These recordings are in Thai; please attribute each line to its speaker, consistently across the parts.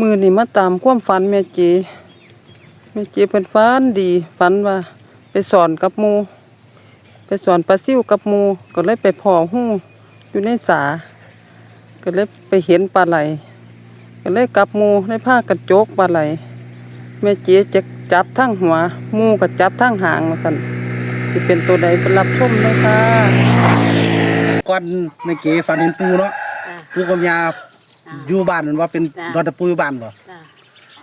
Speaker 1: มือนี่มาตามความฝันแม่เจแม่เจเพิ่นฝันดีฝันว่าไปสอนกับหมู ไปสอนปลาซิ่วกับหมูก็เลยไปพ่อหู้อยู่ในสา ก็เลยไปเห็นปลาไหลก็เลยกลับหมูได้ผ้ากันโจกปลาไหลแม่เจจะจับทั้งหัวหมูก็จับทั้งหางว่าซั่นสิเป็นตัวใดไปรับชมเลยค่ะ
Speaker 2: ก่อนไม่เก๋ฝันเห็นปูเนาะ
Speaker 3: จ้ะ
Speaker 2: ปูกับยา
Speaker 3: จ้ะ
Speaker 2: อยู่บ้านมันว่าเป็น
Speaker 3: จ้ะ
Speaker 2: รอดตะปูอยู่บ้านบ่
Speaker 3: จ้ะ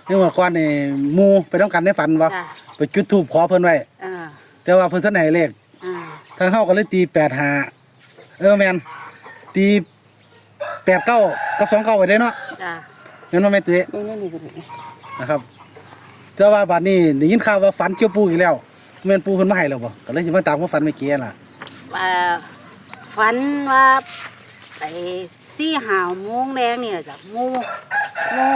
Speaker 2: นี่ว่าก่อนนี่หมูไปต้องกันในฝันบ่
Speaker 3: จ้ะ
Speaker 2: ไปจุดธูปขอเพิ่นไว้
Speaker 3: อ่า
Speaker 2: แต่ว่าเพิ่นเสนอเลข
Speaker 3: อ่า
Speaker 2: ทางเฮาก็เลยตี85เออแม่นตี89กับ29ไว้ได้เนาะ
Speaker 3: จ้ะ
Speaker 2: แม่นบ่แม่ตุ้ย
Speaker 1: เบิ่งอันนี้ก็ได้
Speaker 2: นะครับ แต่ว่าบัดนี้ได้ยินข่าวว่าฝันเกี่ยวปูอีกแล้วแม่นปูเพิ่นมาให้แล้วบ่ก็เลยสิมาตามความฝันไม่เก๋ล่ะ
Speaker 3: อ่าฝันว่าไป สี่หาวโมงแรงเนี่ยจ้ะงูงู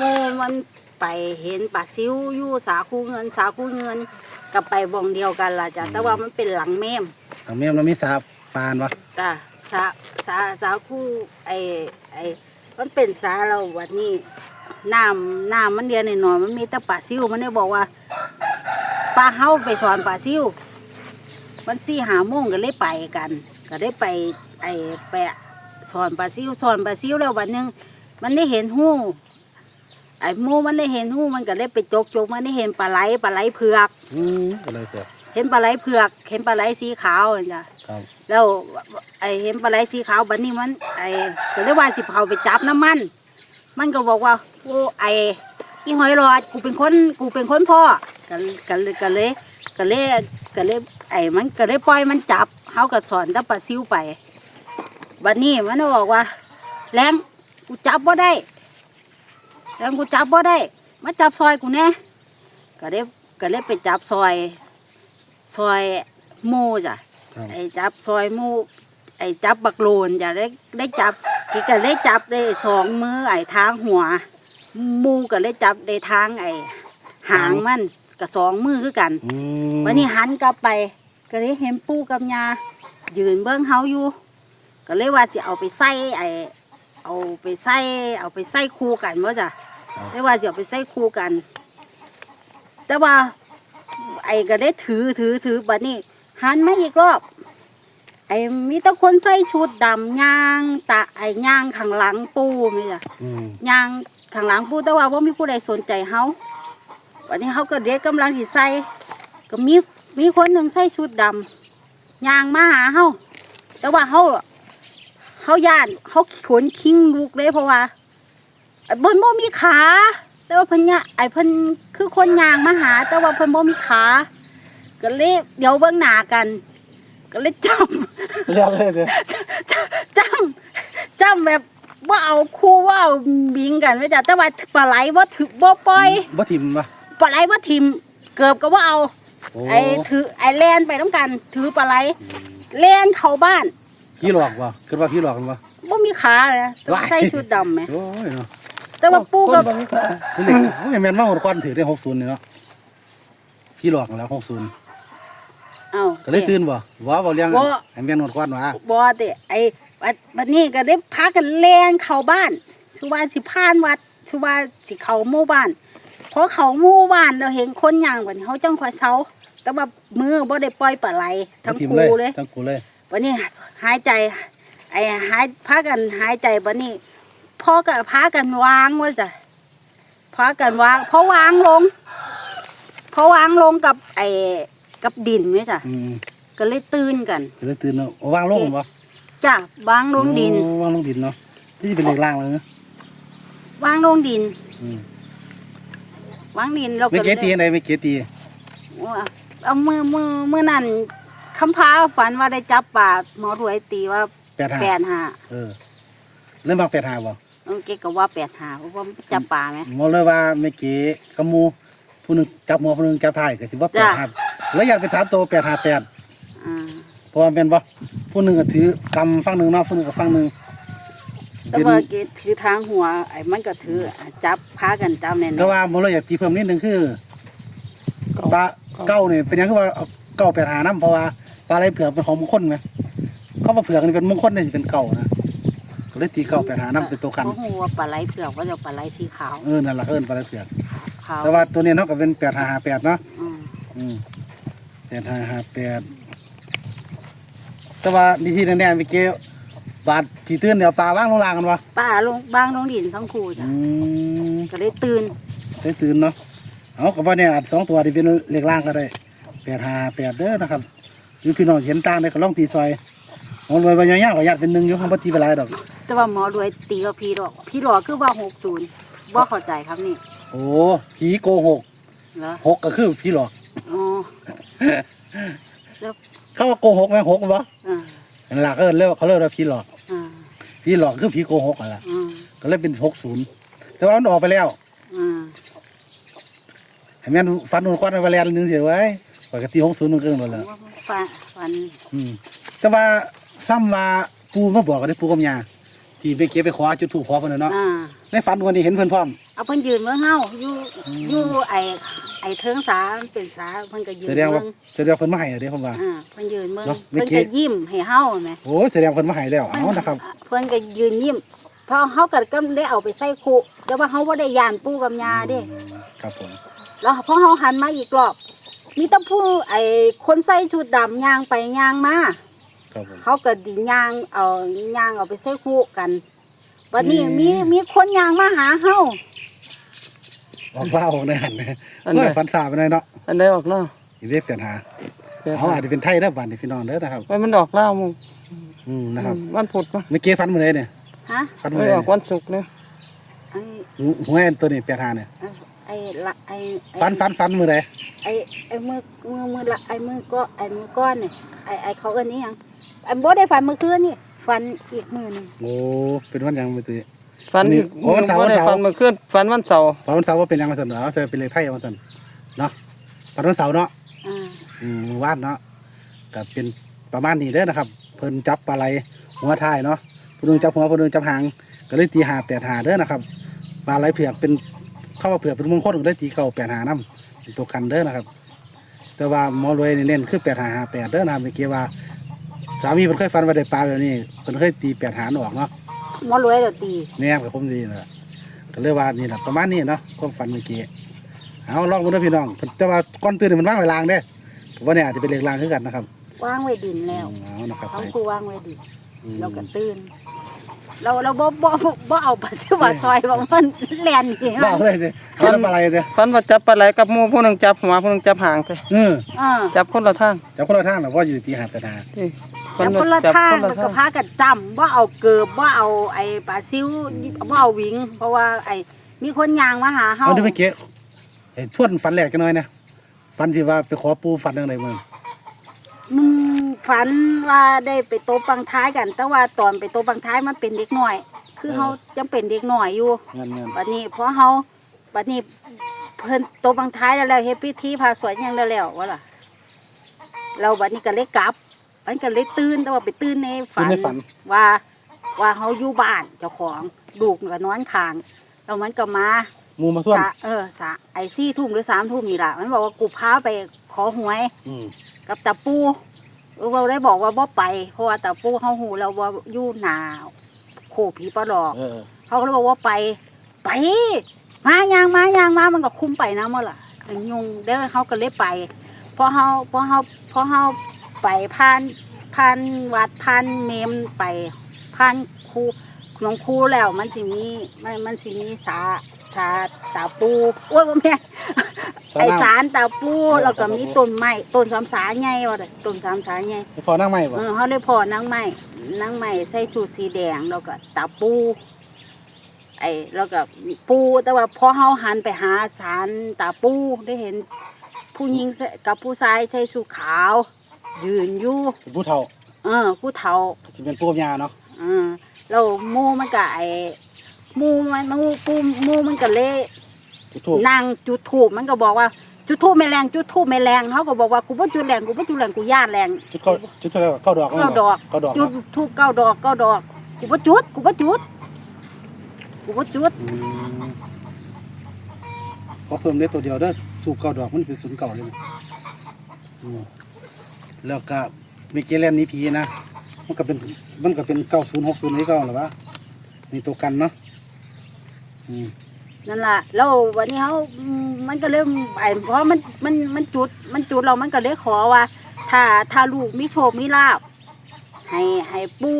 Speaker 3: งูมันไปเห็นปลาซิวอยู่สาคูเงินสาคูเงินกับไปบ่องเดียวกันล่ะจ้ะแต่ว่ามันเป็นหลังแม่ม
Speaker 2: ทางแม่มันมีสาปานบ่
Speaker 3: จ้ะสาสาสาคูไอไอมันเป็นสาเราวันนี้น้ำน้ำมันเดียวหน่อยๆมันมีแต่ปลาซิวมันได้บอกว่าปลาเฮาไปสอนปลาซิววันสี่หาโมงก็เลยไปกัน ก็ได้ไปไอแปะ สอนปลาซิวสอนปลาซิวแล้ววันหนึงมันได้เห็นหู้ไอ้หมูมันได้เห็นหู้มันก็เลยไปจกจกมันได้เห็นปลาไหลปลาไหลเผือก
Speaker 2: อืมก็เลยเกิด
Speaker 3: เห็นปลาไหลเผือก เห็นปลาไหลสีขาวนั่นจ้ะ
Speaker 2: ครับ
Speaker 3: แล้วไอเห็นปลาไหลสีขาวบัดนี้มัน ไอก็เลยว่าสิเขาไปจับน้ำมัน มันก็บอกว่าโอ้ไออีหอยหลอดกูเป็นคนกูเป็นคนพ่อกันกันเลยกันเลยกันเลยกันเลยไอมันก็เลยปล่อยมันจับเขาก็สอนแตะปลาซิวไป บัดนี้มันก็บอกว่า แรงกูจับบ่ได้แรงกูจับบ่ได้ มาจับซอยกูแน่ก็เลยก็เลยไปจับซอยซอยหมูจ้ะ
Speaker 2: ครับ
Speaker 3: ไอ้จับซอยหมูไอ้จับบักโลนจ้ะได้ได้จับกี่ก็ได้จับได้สองมือไอ้ทางหัวหมูก็ได้จับได้ทางไอ้หางมันกับสองมือคือกัน
Speaker 2: อืม
Speaker 3: วันนี้หันกลับไป ก็เลยเห็นปู่กับยายืนเบื้องเฮาอยู่ ก็เลยว่าสิเอาไปใส่ไอ้เอาไปใส่เอาไปใส่คู่กันว่าจ้ะได้ว่าสิเอาไปใส่คู่กัน แต่ว่า ไอ้ก็ได้ถือถือถือบัดนี้หันมาอีกรอบ ไอ้มีแต่คนใส่ชุดดำย่างตะไอ้ย่างข้างหลังปูนี่จ้ะ
Speaker 2: อืม
Speaker 3: ย่างข้างหลังปูแต่ว่าว่ามีผู้ใดสนใจเฮาวันนี้เฮาก็เด็กกำลังสิใส่ก็มีมีคนหนึ่งใส่ชุดดำย่างมาหาเฮาแต่ว่าเฮา เฮาย่านเฮาขนคิงลูกเลยเพราะว่าไอ้เพิ่นบ่มีขา แต่ว่าเพิ่นเนี่ยไอ้เพิ่นคือคนย่างมาหา แต่ว่าเพิ่นบ่มีขาก็เลยเดี๋ยวเบิ่งหน้ากัน ก็เลยจำ
Speaker 2: เรียกเลยเด้อ
Speaker 3: จำจำแบบว่าเอาคู่ว่าเอาบิงกันไว้จ้ะแต่ว่าปลาไหลว่าถือบ่ปล่อย
Speaker 2: บ่ถิ่มปะ
Speaker 3: ปลาไหลว่าทิมเกือบก็ว่าเอา
Speaker 2: โอ้
Speaker 3: ไอ้ถือไอ้แลนไปต้องกัน ถือปลาไหลแลนเข้าบ้าน
Speaker 2: พี่หลอกปะคิดว่าพี่หลอกกันปะ
Speaker 3: บ่มีขาเลยนะต้อง
Speaker 2: ว้าย
Speaker 3: ใส่ชุดดำไหม
Speaker 2: โอ้ยเนาะ
Speaker 3: แต่ว่าปูกับ
Speaker 1: คนบ่มีขา
Speaker 2: นี่เด็กโอ้ยแม่นว่าหมดควันถือได้หกศูนย์นี่เนาะพี่หลอกกันแล้วหกศูนย์
Speaker 3: เอ้า
Speaker 2: ก็เลยตื่นบ่ว่าบ่เลี้ยง
Speaker 3: บ่
Speaker 2: ให้แม่นหมดควันวะ
Speaker 3: บ่ติไอ้บัดบัดนี้ก็ได้พากันแลนเข้าบ้านสุว่าสิผ่านวัดสุว่าสิเข้าหมู่บ้านพอเขาหมู่บ้านเราเห็นคนย่างกว่านี้เขาจังคอยเซาแต่ว่ามือบ่ได้ปล่อยปลาไหลทั้ง
Speaker 2: บ่ถิ่ม
Speaker 3: คู่เลย
Speaker 2: ทั้งกูเลย
Speaker 3: วันนี้หายใจไอ้หายพากันหายใจวันนี้พ่อก็พากันวางว่าจ้ะพากันวางพอวางลงพอวางลงกับไอ้กับดินเนี่ยจ้ะ
Speaker 2: อืม
Speaker 3: ก็เลยตื่นกัน
Speaker 2: ก็เลยตื่นเนาะเอาวางลงบ่
Speaker 3: จ้ะวางลงดิน
Speaker 2: โอ้วางลงดินเนาะนี่สิเป็นเหล็กล่างเลยเนาะ
Speaker 3: วางลงดิน
Speaker 2: อืม
Speaker 3: วางดินเรา
Speaker 2: ไม่
Speaker 3: ก็
Speaker 2: เกตีอันใดไม่เกตี
Speaker 3: ว่าเอามือมือมือนั่น คำพาฝันว่าได้จับปลาหมอรวยตีว่า
Speaker 2: แปดห้า
Speaker 3: แปดหา
Speaker 2: เออเริ่มบางแปดห้าบ่
Speaker 3: น้องเก๊กก็ว่าแปดหาเพราะว่าจับปลาไหม
Speaker 2: หมอเลยว่าไม่เก๋กับหมูผู้หนึงจับหัวผู้หนึงจับท้ายก็สิว่าแปด
Speaker 3: จ้ะ
Speaker 2: ห้าแล้วอยากไปสามตัวแปดห้าแปด
Speaker 3: อ่า
Speaker 2: เพราะว่าเป็นบ่ผู้หนึงก็ถือกำฝั่งหนึงเนาะผู้หนึงก็ฝั่งหนึง
Speaker 3: แต่ว่าเกดถือทางหัวไอ้มันก็ถือจับพากันจับแน่น
Speaker 2: ก็ว่าหมอเลยอยากตีเพิ่มนิดนึงคือปลาเก้าเนี่ยเป็นหยังคือว่าเอาเก้าแปดหาน้ำเพราะว่าปลาอะไรเผือกเป็นของมงคลไหมเขาว่าเผือกนี่เป็นมงคลเนี่ยเป็นเก่านะก็เลยตีเก้าแปดหานํเป็นตัวกัน
Speaker 3: บ่ฮู้ว่าปลาไหลเผือกว่าจะปลาไหลสีขาว
Speaker 2: เออนั่นล่ะเอิ้นปลาไหลเผือก
Speaker 3: ขาว
Speaker 2: แต่ว่าตัวนี้เนาะก็เป็นแปดหาหาแปดเนาะ
Speaker 3: อืม
Speaker 2: อืมแปดหาหาแปดแต่ว่านี่ที่แน่ๆเมื่อกี้บาดที่ตื่นเนี่ยเอาปลาว่างลงล่างกันวะ
Speaker 3: ป้าลงบางลงดินทั้งคู่จ้ะ
Speaker 2: อืม
Speaker 3: ก็เลยตื่น
Speaker 2: ได้ตื่นเนาะเอากับว่าเนี่ยอาจสองตัวที่เป็นเลขล่างก็ได้แปดหาแปดเด้อนะครับ หรือพี่น้องเห็นต่างได้ก็ลองตีซอยเอารวยไปย่อยๆก็ยัดเป็นหนึ่งอยู่ข้างบนตีไปหลายดอก
Speaker 3: แต่ว่าหมอรวยตีว่าพี่หรอกพี่หลอกคือว่าหกศูนย์บ่เข้าใจครับนี่
Speaker 2: โอ้ผีโกหก
Speaker 3: เหรอ
Speaker 2: หกก็คือผีหลอก
Speaker 3: อ๋อแล้ว
Speaker 2: เขาว่าโกหกไหมหกบ่
Speaker 3: อ่า
Speaker 2: นั่นล่ะก็เรียกว่าเขาเรียกว่าผีหลอก
Speaker 3: อ่า
Speaker 2: ผีหลอกคือผีโกหกอะไร
Speaker 3: อืม
Speaker 2: ก็เลยเป็นหกศูนย์แต่ว่ามันออกไปแล้ว
Speaker 3: อืม
Speaker 2: เห็นไหมฟันหนุนก้อนไปแล้วนึงเสียไว้ ปกติหกศูนย์มันเกินหมดแล้ว
Speaker 3: ฟันฟัน
Speaker 2: อืมแต่ว่าซ้ำว่าปูมาบอกกันได้ปูกับยาที่ไปเก็บไปขอจุดถูกขอเพิ่นนะเนาะ
Speaker 3: อ่า
Speaker 2: ในฝันวันนี้เห็นเพิ่นพร้อม
Speaker 3: เอาเพิ่นยืนเมืองเฮาอยู่อยู่ไอไอเทิงสามันเป็นสาเพิ่นก็ยืน
Speaker 2: แสดง
Speaker 3: เมื
Speaker 2: ว่า
Speaker 3: อง
Speaker 2: แสดงว่าเพิ่นมาให้เด้ผมว่า
Speaker 3: อ่าเพิ่นยืนเมือง
Speaker 2: เนาะเมื่
Speaker 3: เพิ่
Speaker 2: อนกี้
Speaker 3: ก็ยิ้มให้เฮาแหม
Speaker 2: โอ้ยแสดงว่าเพิ่นมาให้แล้วเอานะครับ
Speaker 3: เพิ่นก็ยืนยิ้มเพราะเฮาก็ก็ได้เอาไปใส่คุแต่ว่าเฮาบ่ได้ย่านปู่กับย่าเด้
Speaker 2: ครับผม
Speaker 3: แล้วพอเฮาหันมาอีกรอบ มีแต่ผู้ไอ้คนใส่ชุดดำย่างไปย่างมา
Speaker 2: ครับผม
Speaker 3: เขาก็ดิย่างเอาย่างเอาไปใส่คู่กันวันนี้
Speaker 2: อืม
Speaker 3: มีมีคนย่างมาหาเฮา
Speaker 2: ออกเล่าในหันนะ
Speaker 1: อันไหน
Speaker 2: เฮ้ยฝันสาไปหน่อยเนาะ
Speaker 1: อันใดออกเล่า
Speaker 2: อีเวฟกันหาเอาอาจจะเป็นไทยเด้อบ้านนี่พี่น้องเด้อนะครับ
Speaker 1: ไว้มันออกเล่ามึง
Speaker 2: อืมนะครับ
Speaker 1: วันพุธปะ
Speaker 2: เมื่อกี้ฝันมื้อใดเนี่ย
Speaker 3: ฮะ
Speaker 2: ฝัน
Speaker 1: ไว้
Speaker 2: มื้อใด
Speaker 1: ออกวันศุกร์เนี่ย
Speaker 3: ไอ้
Speaker 2: หวยอันตัวนี้85เนี่ย
Speaker 3: ไอ้ละไอ้ไอ้
Speaker 2: ฝันฝันฝันมื้อใด
Speaker 3: ไอ้ไอ้มือมือมือละไอ้มือก็ไอ้มือก้อนเนี่ยไอ้ไอ้เขาเอิ้นนี่ยังไอ้บ่ได้ฝันเมื่อคืนนี่ฝันอีกมื้อหนึง
Speaker 2: โอ้เป็นวันหยังมื้อตื้อ
Speaker 1: ฝัน
Speaker 2: นี่
Speaker 1: อีก
Speaker 2: โอ้วันเสาร์
Speaker 1: บ่ได้
Speaker 2: วันเสาร์
Speaker 1: ฝันเมื่อคืนฝันวันเสาร์
Speaker 2: ฝันวันเสาร์ว่าเป็นหยังมาซั่นเนาะจะเป็นเลขไทยมาซั่นเนาะฝันวันเสาร์เนาะ
Speaker 3: อ่า
Speaker 2: อืมวาดเนาะก็เป็นประมาณนี้เด้อนะครับ เพิ่นจับปลาไหลหัวท้ายเนาะผู้หนึงจับหัวผู้หนึงจับหางก็เลยตีหาแปดหาเด้อนะครับปลาไหลเผือกเป็น เข้าว่าเผือกเป็นมงคลก็เลยตีเก่าแปดหานํเป็นตัวกันเด้อนะครับ แต่ว่าหมอรวยนี่เน้นคือแปดหาหาแปดเด้อนะครับเมื่อกี้ว่า สามีเพิ่นเคยฟันว่าได้ปลาแบบนี้เพิ่นเคยตีแปดหารออกเนาะ
Speaker 3: หมอรวยเดี๋ยวตี
Speaker 2: แม่นกับผมดีนะก็เลยว่านี่แหละประมาณนี้เนาะความฝันเมื่อกี้เอาลองดูเด้อพี่น้อง แต่ว่าก่อนตื่นนี่มันว่างเวลางเด้อว่าเนี่ยอาจจะเป็นเลขลางคือกันนะครับ
Speaker 3: วางไว้ดินแล้ว
Speaker 2: เอานะครับ
Speaker 3: เขา
Speaker 2: ไป
Speaker 3: กูวางไว้ดิน
Speaker 2: อืม
Speaker 3: เราก็ตื่น เราเราบ่บ่บ่เอาปลาซิวาซอยบอกมันแล่นนี่
Speaker 2: ลองเลยสิเอาทำอะไรสิ
Speaker 1: ฝันว่าจับปลาไหลกับหมูผู้หนึงจับหัวผู้หนึงจับหางไป
Speaker 2: เออ
Speaker 3: อ่า
Speaker 1: จับคนละทาง
Speaker 2: จับคนละทางหรอว่าอยู่ตีหาดตนา
Speaker 1: ที่
Speaker 3: แต่คนละ
Speaker 1: จับ
Speaker 3: ทาง
Speaker 1: คนละ
Speaker 3: แล้วก็
Speaker 1: ทาง
Speaker 3: พากันจำว่าเอาเกิบว่าเอาไอ้ปลาซิวว่าเอาวิง เพราะว่าไอ้มีคนยางมาหาเฮา
Speaker 2: เอาดูเมื่อกี้ไอ้ทวนฝันแหลกกันหน่อยนะฝันที่ว่าไปขอปูฝันอะไรมึง
Speaker 3: มึง ฝันว่าได้ไปโตะปังท้ายกัน แต่ว่าตอนไปโตะปังท้ายมันเป็นเด็กน้อย คือเฮายังเป็นเด็กน้อยอยู่
Speaker 2: เงินเงิน
Speaker 3: บัดนี้เพราะเฮาบัดนี้เพิ่นโตะปังท้ายแล้วแล้วเฮ็ดพิธีพาสวดหยังแล้วแล้วว่าล่ะเราบัดนี้ก็เลยกลับมันก็เลยตื่นแต่ว่าไปตื่นในฝันว่าว่าเขาอยู่บ้านเจ้าของลูกก็นอนค้างแล้วมันก็มา
Speaker 2: งูมาส่วน
Speaker 3: สะเออสะไอซี่ทุ่มหรือสามทุ่มนี่ล่ะมันบอกว่ากูพาไปขอหวย
Speaker 2: อืม
Speaker 3: กับตาปู เราได้บอกว่าบ่ไป เพราะว่าตาปูเขาหูเราว่าอยู่หนาโคผีปลาหลอก
Speaker 2: เออ
Speaker 3: เขาก็เลยบอกว่าไป ไป มายางมายางมามันก็คุ้มไปนะมื่อล่ะถึงยุงเด้อเขาก็เลยไปพอเขาพอเขาพอเขาไปผ่านผ่านวัดผ่านเมมไปผ่านครูหลวงครูแล้วมันสิมีมันมันสิมีสาสาตาปูโอ้ยบ่แม่น ไอสารตาปูแล้วก็มีต้นไม้ต้นสามสาใหญ่ว่าแต่ต้นสามสาใหญ่
Speaker 2: พอนั่งไหมบ่
Speaker 3: เออเขาได้พอนั่งไม้นั่งไม้ใส่ชุดสีแดงแล้วก็ตาปูไอ้แล้วก็ปูแต่ว่าพอเฮาหันไปหาสารตาปูได้เห็น ผู้หญิงใส่กับผู้ชายใส่ชุดขาว ยืนอยู่
Speaker 2: เป็นผู้เฒ่า
Speaker 3: เออผู้เฒ่า
Speaker 2: สิเป็นปูกับยาเนาะ
Speaker 3: เออแล้วหมูมันก็ไอ้หมูมันหมูปูหมูมันก็เละ
Speaker 2: ผู้ถูก
Speaker 3: นั่งจุดทูบมันก็บอกว่าจุดทูบไม่แรงจุดทูบไม่แรงเขาก็บอกว่ากูบ่จุดแรงกูบ่จุดแรงกูย่านแรง
Speaker 2: จุดเก้าจุดเท่าไหร่เก้าดอก
Speaker 3: เก้าดอก
Speaker 2: เก้าดอก
Speaker 3: จุด
Speaker 2: เนาะ
Speaker 3: ทูบเก้าดอกเก้าดอกกูบ่จุดกูบ่จุดกูบ่จุด
Speaker 2: อืมขอเพิ่มได้ตัวเดียวเด้อถูกเก้าดอกมันเป็นศูนย์เก่าเลยนะอืมแล้วก็มีเกลแลนนี้พีนะมันก็เป็นมันก็เป็นเก้าศูนย์หกศูนย์นี่เก้าหรอวะมีตัวกันเนาะอืม
Speaker 3: นั่นล่ะแล้ววันนี้เขาอืมมันก็เลยไอ้เพราะมันมันมันจุดมันจุดเรามันก็เลยขอว่า ถ้าถ้าลูกมีโชคมีลาบให้ให้ปู่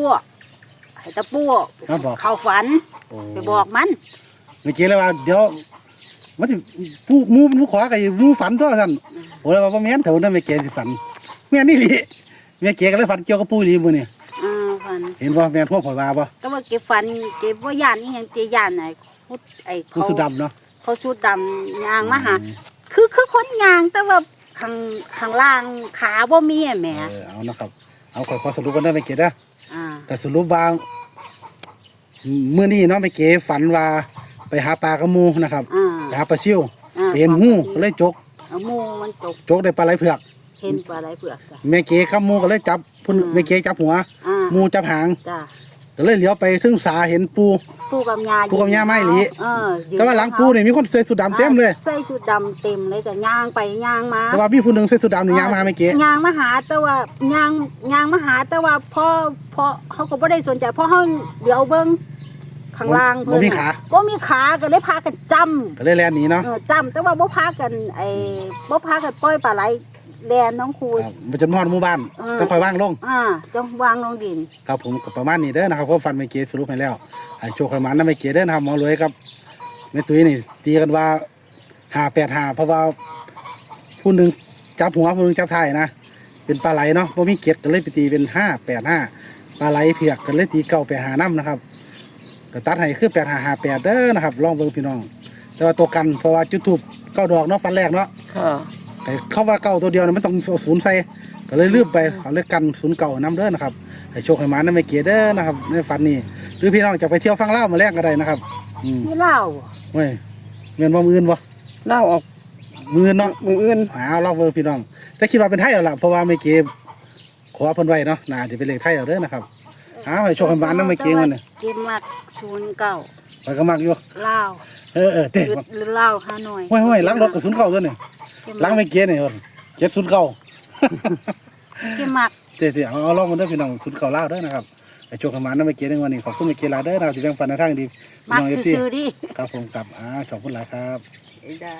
Speaker 3: ให้ตะปู่
Speaker 2: ครับบอก
Speaker 3: เข้าฝัน
Speaker 2: โอ้
Speaker 3: ไปบอกมัน
Speaker 2: เมื่อกี้เลยว่าเดี๋ยวมันสิผู้หมูเป็นผู้ขอกับหมูฝันตัวท่านโอ้ยว่าบ่แม่นเถอะนั่นไม่เก๋สิฝันแม่นนี่หลีแม่เก๋ก็เลยฝันเกี่ยวกับปู่อีหลีมื้อนี่
Speaker 3: อ่าฝัน
Speaker 2: เห็นบ่แม่นพวกข่อยว่าบ่
Speaker 3: ก็ว่าเก็บฝันเก็บว่าย่านนี่ยังเจย่านไหนพุทธ ไอ้
Speaker 2: ผู้
Speaker 3: เขา
Speaker 2: สุดดำเนาะ
Speaker 3: เขาชุดดำยางมาหา คือคือคนยางแต่ว่าข้างข้างล่างขาบ่มีอะแหม
Speaker 2: เออเอานะครับ เอาข่อยขอสรุปกันได้อไม่เก๋เด้อ
Speaker 3: อ่า
Speaker 2: แต่สรุปว่ามื้อนี้เนาะไม่เก๋ฝันว่าไปหาปลากระมูนะครับ
Speaker 3: อ่า
Speaker 2: ไปหาปลาซิว
Speaker 3: อ่า
Speaker 2: ไปเห็นหูก็เลยจก
Speaker 3: เอาหมูมันตก
Speaker 2: จกได้ปลาไหลเผือก
Speaker 3: เห็นปลาไหลเผือกจ้ะ
Speaker 2: แม่เก๋กับหมูก็เลยจับพุ่น
Speaker 3: อืม
Speaker 2: แม่เก๋จับหัว
Speaker 3: อ่า
Speaker 2: หมูจับหาง
Speaker 3: จ้ะ
Speaker 2: ก็เลยเลี้ยวไปถึงสาเห็นปู
Speaker 3: ปูกับยา
Speaker 2: ปูกับย่าไม่หลี
Speaker 3: เออยืน
Speaker 2: แต่ว่าหลังปูนี่มีคนใส่สุดดำเต็มเลย
Speaker 3: ใส่ชุดดำเต็มเลยจ้ะย่างไปย่างมา
Speaker 2: แต่ว่ามีผู้หนึงใส่สุดดำนี่ยางมาหาแม่เก๋
Speaker 3: ย่างมาหาแต่ว่าย่างย่างมาหาแต่ว่าพ่อพ่อเขาก็บ่ได้สนใจเพราะเขาเดี๋ยวเบิ่งข้างล่าง
Speaker 2: บ่
Speaker 3: เพิ่น
Speaker 2: มี
Speaker 3: น่ะ
Speaker 2: ขา
Speaker 3: บ่มีขาก็เลยพากันจำ
Speaker 2: ก็เลยแล่นหนีเนาะ
Speaker 3: เออจำแต่ว่าบ่พากันไอ้บ่พากันปล่อยปลาไหล แลนน้องครู
Speaker 2: ครับมันจะนอนหมู่บ้าน
Speaker 3: เออ
Speaker 2: ก็ค่อยว่างลง
Speaker 3: อ่าจะวางลงดิน
Speaker 2: ครับผมก็ประมาณนี้เด้อนะครับก็ฟันไม่เก๋สรุปให้แล้วให้โชคให้หมันนะไม่เก๋เด้อนะครับหมอรวยครับแม่ตุ้ยนี่ ตีกันว่าหาแปดหาเพราะว่าผู้หนึ่งจับหัวผู้หนึ่งจับท้ายนะ เป็นปลาไหลเนาะเพราะมีเกล็ดก็เลยไปตีเป็นห้าแปดห้าปลาไหลเพียกก็เลยตีเก้าแปดหาน้ำนะครับก็ตัดให้คือแปดหาหาแปดเด้อนะครับลองเบิ่งพี่น้อง แต่ว่าตัวกันเพราะว่าจุดทูบเก้าดอกเนาะฟันแรกเนาะ
Speaker 1: ค่ะ
Speaker 2: แต่เข้าว่าเก่าตัวเดียวเนี่ยมันต้องเอาศูนย์ใส่ก็เลยลืมไปเอาเลยกันศูนย์เก่าน้ำเด้อนะครับให้โชคให้หมานะไม่เกียเด้อนะครับในฝันนี้หรือพี่น้องจะไปเที่ยวฟังเล่าวมาแลกก็ได้นะครับอืม
Speaker 3: นี่เล่า
Speaker 2: เว้ยเงินว่ามืออื่นบ่
Speaker 1: เล่าออก
Speaker 2: มืออื่นเนาะ
Speaker 1: มืออื่น
Speaker 2: เอาลองเบิ่งพี่น้อง แต่คิดว่าเป็นไทยเอาล่ะเพราะว่าไม่เกียขอเพิ่นไว้เนาะน่าจะเป็นเลขไทยเอาเด้อนะครับเอาให้โชคให้หมานะไม่เกียมันน่ะ
Speaker 3: เกมมักศูนย์เก้า
Speaker 2: ไปก็มักอยู่
Speaker 3: เล่า
Speaker 2: เออเออเต้
Speaker 3: หรือหรือเล่าฮานอย
Speaker 2: ห้วยห้วยล้างรถกับศูนย์เก่าตัวนี่ล้างไม่เกียนี่เพิ่นเจ็ดศูนย์เก่า
Speaker 3: เกมมัก
Speaker 2: เดี๋ยวๆเอาเอาลองมาเด้อพี่น้องสุดเก่าเล่าวเด้อนะครับไอ้โจกขมานนั่นไม่เกี่ยในวันนี้ขอบคุณไม่เกี่ยหลายเด้อนะครับที่แบ่งปันในทางดีพี่
Speaker 3: มัก
Speaker 2: น้องเอฟซี
Speaker 3: ซื่อๆดิ
Speaker 2: ครับผมครับอ่าขอบคุณหลายครับ
Speaker 3: ได้